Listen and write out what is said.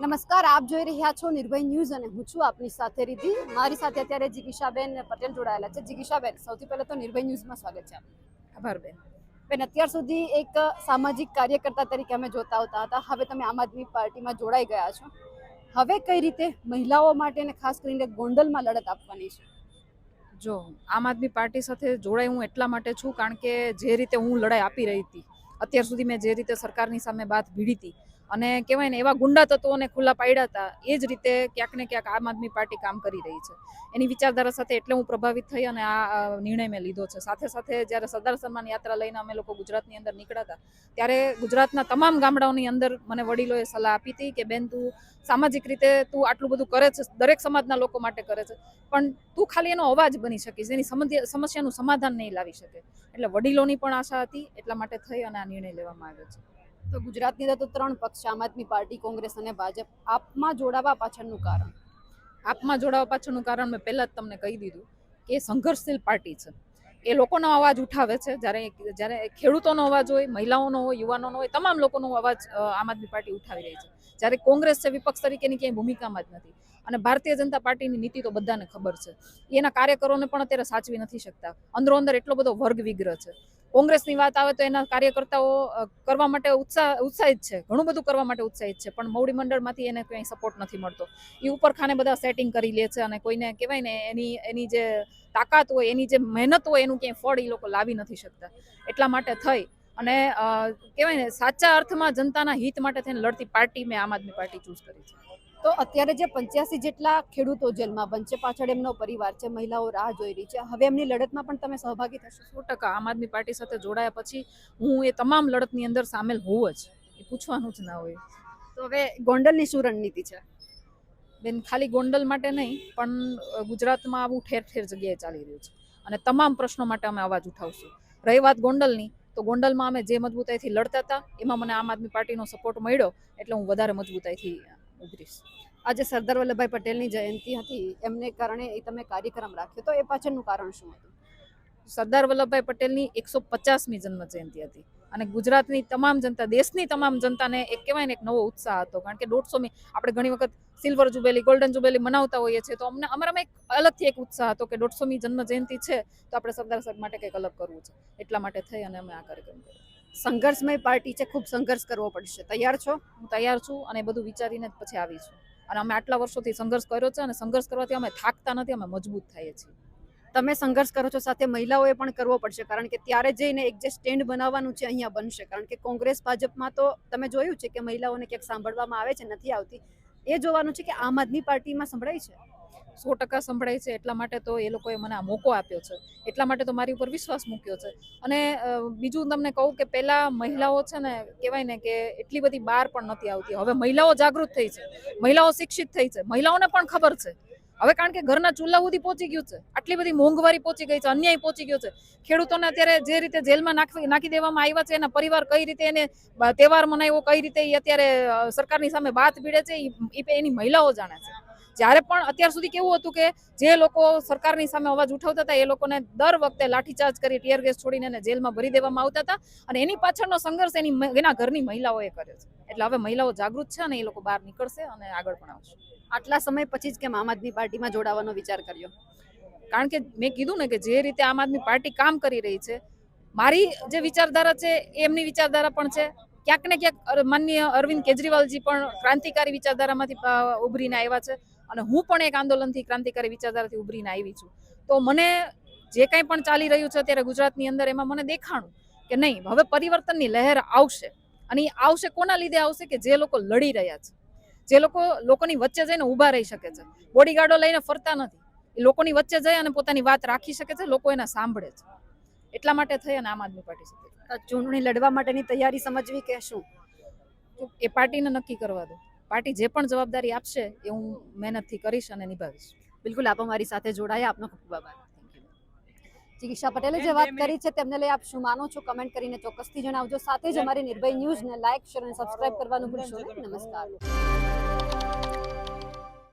નમસ્કાર આપ જોઈ રહ્યા છો નિર્ભય ન્યૂઝ અને હું છું આપની સાથે રીધિ મારી સાથે અત્યારે જિગીશાબેન પટેલ જોડાયેલા છે. જિગીશાબેન સૌથી પહેલા તો નિર્ભય ન્યૂઝમાં સ્વાગત છે આભાર બેન. બેન અત્યાર સુધી એક સામાજિક કાર્યકર્તા તરીકે અમે જોતા આવતા હતા. હવે તમે આમ આદમી પાર્ટીમાં જોડાઈ ગયા છો. હવે કઈ રીતે મહિલાઓ માટે અને ખાસ કરીને ગોંડલમાં લડત આપવાની છે? જો આમ આદમી પાર્ટી સાથે જોડાઈ હું એટલા માટે છું કારણ કે જે રીતે હું લડાઈ આપી રહી હતી અત્યાર સુધી મેં જે રીતે સરકારની સામે વાત ભીડી હતી અને કહેવાય ને, એવા ગુંડા તત્વોને ખુલ્લા પાડ્યા હતા, એ જ રીતે ક્યાંક ને ક્યાંક આમ આદમી પાર્ટી કામ કરી રહી છે. એની વિચારધારા સાથે એટલે હું પ્રભાવિત થઈ અને આ આ નિર્ણય મેં લીધો છે. સાથે સાથે જ્યારે સરદાર સન્માન યાત્રા લઈને અમે લોકો ગુજરાતની અંદર નીકળ્યા હતા, ત્યારે ગુજરાતના તમામ ગામડાઓની અંદર મને વડીલોએ સલાહ આપી હતી કે, બેન, તું સામાજિક રીતે તું આટલું બધું કરે છે, દરેક સમાજના લોકો માટે કરે છે, પણ તું ખાલી એનો અવાજ બની શકીશ એની સમસ્યાનું સમાધાન નહીં લાવી શકે. એટલે વડીલોની પણ આશા હતી, એટલા માટે થઈ અને આ નિર્ણય લેવામાં આવ્યો છે. તો ગુજરાતની અંદર તો ત્રણ પક્ષ, આમ આદમી પાર્ટી, કોંગ્રેસ અને ભાજપ આપમાં જોડાવા પાછળનું કારણ. આપમાં જોડાવા પાછળનું કારણ મેં પહેલાં જ તમને કહી દીધું કે સંઘર્ષશીલ પાર્ટી છે. એ લોકોનો અવાજ ઉઠાવે છે. જ્યારે જ્યારે ખેડૂતોનો અવાજ હોય, મહિલાઓનો હોય, યુવાનોનો હોય, તમામ લોકોનો અવાજ આમ આદમી પાર્ટી ઉઠાવી રહી છે. જ્યારે કોંગ્રેસ છે, વિપક્ષ તરીકેની ક્યાંય ભૂમિકામાં જ નથી. અને ભારતીય જનતા પાર્ટીની નીતિ તો બધાને ખબર છે. એના કાર્યકરોને પણ અત્યારે સાચવી નથી શકતા. અંદરો અંદર એટલો બધો વર્ગ વિગ્રહ છે. કોંગ્રેસની વાત આવે તો એના કાર્યકર્તાઓ કરવા માટે ઉત્સાહ, ઉત્સાહિત છે. ઘણું બધું કરવા માટે ઉત્સાહિત છે, પણ મોવડી મંડળમાંથી એને ક્યાંય સપોર્ટ નથી મળતો. એ ઉપર ખાને બધા સેટિંગ કરી લે છે અને કોઈને કહેવાય ને એની એની જે તાકાત હોય, એની જે મહેનત હોય, એનું ક્યાંય ફળ એ લોકો લાવી નથી શકતા. એટલા માટે થઈ. અને કહેવાય ને સાચા અર્થમાં જનતાના હિત માટે થઈને લડતી પાર્ટી મેં આમ આદમી પાર્ટી ચૂઝ કરી છે. તો અત્યારે જે પંચ્યાસી જેટલા ખેડૂતો જેલમાં બંધ છે પાછળ એમનો પરિવાર છે મહિલાઓ રાહ જોઈ રહી છે. હવે એમની લડતમાં પણ તમે સહભાગી થશો? સો ટકા. આમ આદમી પાર્ટી સાથે જોડાયા પછી હું એ તમામ લડતની અંદર સામેલ હોઉં જ. એ પૂછવાનું જ ના હોય. તો હવે ગોંડલની શું રણનીતિ છે? બેન ખાલી ગોંડલ માટે નહીં પણ ગુજરાતમાં આવું ઠેર ઠેર જગ્યાએ ચાલી રહ્યું છે. અને તમામ પ્રશ્નો માટે અમે અવાજ ઉઠાવશું. રહી વાત ગોંડલની તો ગોંડલમાં અમે જે મજબૂતાઈથી લડતા હતા એમાં મને આમ આદમી પાર્ટીનો સપોર્ટ મળ્યો એટલે હું વધારે મજબૂતાઈથી ઉભરીશ આજે સરદાર વલ્લભભાઈ પટેલની જયંતિ હતી, એમને કારણે એ તમે કાર્યક્રમ રાખ્યો તો એ પાછળનું કારણ શું હતું? સરદાર વલ્લભભાઈ પટેલની એકસો પચાસમી જન્મ જયંતિ હતી અને ગુજરાતની તમામ જનતા, દેશની તમામ જનતાને એક કહેવાય ને એક નવો ઉત્સાહ હતો. કારણ કે દોઢસોમી, આપણે ઘણી વખત સિલ્વર જુબેલી, ગોલ્ડન જુબેલી મનાવતા હોઈએ છીએ, તો અમને અમારામાં એક અલગથી એક ઉત્સાહ હતો કે દોઢસોમી જન્મ જયંતિ છે, તો આપણે સરદાર સાહેબ માટે કંઈક અલગ કરવું છે. એટલા માટે થઈ અને અમે આ કાર્યક્રમ કર્યો. સંઘર્ષમય પાર્ટી છે ખૂબ સંઘર્ષ કરવો પડશે. તૈયાર છો? હું તૈયાર છું અને બધું વિચારીને જ પછી આવી છું. અને અમે આટલા વર્ષોથી સંઘર્ષ કર્યો છે અને સંઘર્ષ કરવાથી અમે થાકતા નથી અમે મજબૂત થઈએ છીએ. તમે સંઘર્ષ કરો છો સાથે મહિલાઓએ પણ કરવો પડશે કારણ કે ત્યારે જઈને એક જે સ્ટેન્ડ બનાવવાનું છે અહીંયા બનશે. કારણ કે કોંગ્રેસ ભાજપમાં તો તમે જોયું છે કે મહિલાઓને ક્યાંક સાંભળવામાં આવે છે નથી આવતી. એ જોવાનું છે કે આમ આદમી પાર્ટીમાં સંભળાય છે? સો ટકા સંભળાય છે એટલા માટે તો એ લોકોએ મને આ મોકો આપ્યો છે. એટલા માટે તો મારી ઉપર વિશ્વાસ મૂક્યો છે. અને બીજું તમને કહું કે પહેલાં મહિલાઓ છે ને, કહેવાય ને કે એટલી બધી બહાર પણ નથી આવતી. હવે મહિલાઓ જાગૃત થઈ છે. મહિલાઓ શિક્ષિત થઈ છે. મહિલાઓને પણ ખબર છે. હવે કારણ કે ઘરના ચૂલા સુધી પહોંચી ગયું છે. આટલી બધી મોંઘવારી પહોંચી ગઈ છે. અન્યાય પહોંચી ગયો છે. ખેડૂતોને અત્યારે જે રીતે જેલમાં નાખી નાખી દેવામાં આવ્યા છે, એના પરિવાર કઈ રીતે એને તહેવાર મનાવ્યો, કઈ રીતે એ અત્યારે સરકારની સામે બાત ભીડે છે, ઈ એની મહિલાઓ જાણે છે. જ્યારે પણ અત્યાર સુધી કેવું હતું કે જે લોકો સરકારની સામે અવાજ ઉઠાવતા હતા એ લોકોને દર વખતે લાઠીચાર્જ કરી ટીયર ગેસ છોડીને એને જેલમાં ભરી દેવામાં આવતા હતા અને એની પાછળનો સંઘર્ષ એની એના ઘરની મહિલાઓએ કર્યો છે. એટલે હવે મહિલાઓ જાગૃત છે અને એ લોકો બહાર નીકળશે અને આગળ પણ આવશે. આટલા સમય પછી જ કેમ આમ આદમી પાર્ટીમાં જોડાવાનો વિચાર કર્યો? કારણ કે મેં કીધું ને કે જે રીતે આમ આદમી પાર્ટી કામ કરી રહી છે મારી જે વિચારધારા છે એ એમની વિચારધારા પણ છે. ક્યાંક ને ક્યાંક માનનીય અરવિંદ કેજરીવાલજી પણ ક્રાંતિકારી વિચારધારામાંથી ઉભરીને આવ્યા છે. અને હું પણ એક આંદોલનથી ક્રાંતિકારી વિચારધારાથી ઉભરીને આવી છું. તો મને જે કંઈ પણ ચાલી રહ્યું છે અત્યારે ગુજરાતની અંદર એમાં મને દેખાણું કે નહીં હવે પરિવર્તનની લહેર આવશે. અને એ આવશે કોના લીધે આવશે કે જે લોકો લડી રહ્યા છે. જે લોકો લોકોની વચ્ચે જઈને ઊભા રહી શકે છે. બોડીગાર્ડો લઈને ફરતા નથી. એ લોકોની વચ્ચે જઈ અને પોતાની વાત રાખી શકે છે લોકો એને સાંભળે છે. એટલા માટે થઈ અને આમ આદમી પાર્ટી સાથે ચૂંટણી લડવા માટેની તૈયારી સમજવી કે શું? એ પાર્ટીને નક્કી કરવા દો. પાર્ટી જે પણ જવાબદારી આપશે એ હું મહેનતથી કરીશ અને નિભાવીશ. બિલકુલ આપ અમારી સાથે જોડાયા. આપનો ખૂબ ખૂબ આભાર. ચિકિત્સા પટેલે જે વાત કરી છે તેમને લઈ આપ શું માનો છો? કમેન્ટ કરીને ચોક્કસથી જણાવજો. સાથે જ અમારી નિર્ભય ન્યૂઝને લાઇક શેર અને સબસ્ક્રાઇબ કરવાનું ભૂલશો નહીં. નમસ્કાર.